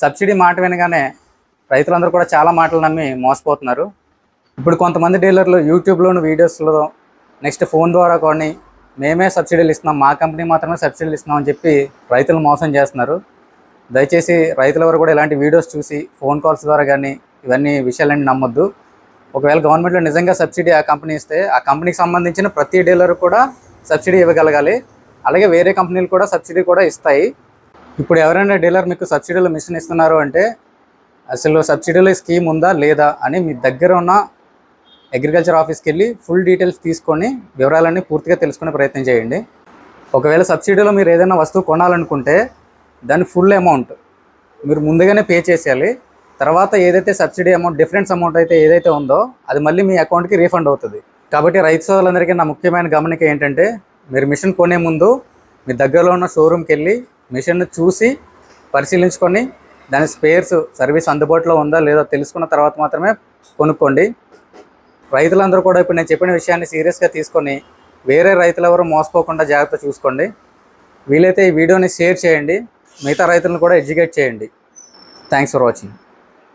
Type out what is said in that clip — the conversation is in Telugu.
సబ్సిడీ మాట వినగానే రైతులందరూ కూడా చాలా మాటలు నమ్మి మోసపోతున్నారు. ఇప్పుడు కొంతమంది డీలర్లు యూట్యూబ్లోని వీడియోస్లో నెక్స్ట్ ఫోన్ ద్వారా కొన్ని మేమే సబ్సిడీలు ఇస్తున్నాం మా కంపెనీ మాత్రమే సబ్సిడీలు ఇస్తున్నాం అని చెప్పి రైతులు మోసం చేస్తున్నారు. దయచేసి రైతులెవరు కూడా ఇలాంటి వీడియోస్ చూసి ఫోన్ కాల్స్ ద్వారా కానీ ఇవన్నీ విషయాలన్నీ నమ్మొద్దు. ఒకవేళ గవర్నమెంట్లో నిజంగా సబ్సిడీ ఆ కంపెనీ ఇస్తే ఆ కంపెనీకి సంబంధించిన ప్రతి డీలర్ కూడా సబ్సిడీ ఇవ్వగలగాలి. అలాగే వేరే కంపెనీలు కూడా సబ్సిడీ కూడా ఇస్తాయి. ఇప్పుడు ఎవరైనా డీలర్ మీకు సబ్సిడీలో మిషన్ ఇస్తున్నారు అంటే అసలు సబ్సిడీలో స్కీమ్ ఉందా లేదా అని మీ దగ్గర ఉన్న అగ్రికల్చర్ ఆఫీస్కి వెళ్ళి ఫుల్ డీటెయిల్స్ తీసుకొని వివరాలన్నీ పూర్తిగా తెలుసుకునే ప్రయత్నం చేయండి. ఒకవేళ సబ్సిడీలో మీరు ఏదైనా వస్తువు కొనాలనుకుంటే దాని ఫుల్ అమౌంట్ మీరు ముందుగానే పే చేసేయాలి. తర్వాత ఏదైతే సబ్సిడీ అమౌంట్ డిఫరెన్స్ అమౌంట్ అయితే ఏదైతే ఉందో అది మళ్ళీ మీ అకౌంట్కి రీఫండ్ అవుతుంది. కాబట్టి రైతు సోదరులందరికీ నా ముఖ్యమైన గమనిక ఏంటంటే మీరు మిషన్ కొనే ముందు మీ దగ్గరలో ఉన్న షోరూమ్కి వెళ్ళి మిషన్ చూసి పరిశీలించుకొని దాని స్పేర్స్ సర్వీస్ అందుబాటులో ఉందా లేదో తెలుసుకున్న తర్వాత మాత్రమే కొనుక్కోండి. రైతులందరూ కూడా ఇప్పుడు నేను చెప్పిన విషయాన్ని సీరియస్గా తీసుకొని వేరే రైతులు ఎవరు మోసపోకుండా జాగ్రత్త చూసుకోండి. వీలైతే ఈ వీడియోని షేర్ చేయండి. మిగతా రైతులను కూడా ఎడ్యుకేట్ చేయండి. Thanks for watching